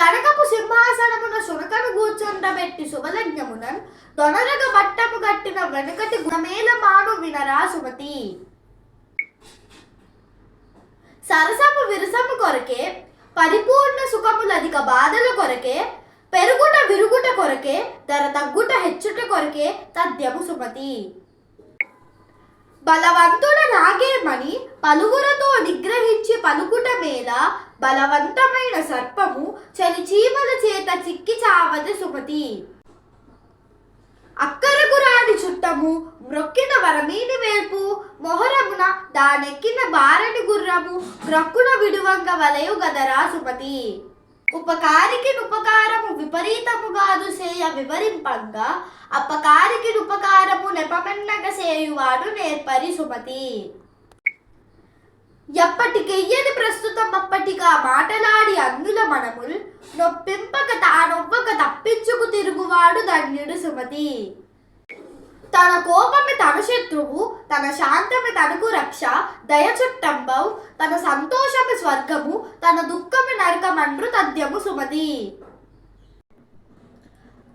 కనకపు సింహాసనమున సునకను కూర్చుండబెట్టి శుభలజ్ఞమున దొనరగ బట్టము కట్టిన వెనుకటి గుణమేల మాను వినరా సుమతి. సరసము విరసము కొరకే పరిపూర్ణ సుఖములధిక బాధల కొరకే పెరుగుట విరుగుట కొరకే ధర తగ్గుట హెచ్చుట కొరకే తద్యము సుమతి. బలవంతుడ నాగేమని పలువురతో నిగ్రహించి పలుకుట మేల బలవంతమైన సర్ప చలి చీమల చేత చిక్కి చావదు సుమతి. అక్కరకు రాని చుట్టము మ్రొక్కిన వరమీని వేపు మొహరమున దానెక్కిన బారని గుర్రము గ్రక్కున విడువంగ వలయు గదరా సుమతి. ఉపకారికి ఉపకారము విపరీతము కాదు సేయ వివరింపంగా అపకారికి ఉపకారము నెపమెన్నగ సేయువాడు నేర్పరి సుమతి. ఎప్పటికెయ్యని ప్రస్తుతం మాటలాడి అందుల మనముల్ నొప్పింపక తానొవ్వక తప్పించుకు తిరుగువాడు ధన్యుడు సుమతి. తన కోపమే తన శత్రువు తన శాంతమే తనకు రక్ష దయ చుట్టంబవు తన సంతోషమే స్వర్గము తన దుఃఖమే నరకమండ్రు తద్యము సుమతి.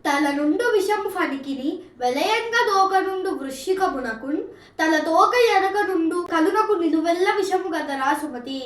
తల నుండు విషము ఫణికిని వెలయంగా దోక నుండు వృశ్చికమునకున్ తల తోక ఎనక నుండు కలునకు నిలువెల్ల విషము గదరా సుమతి.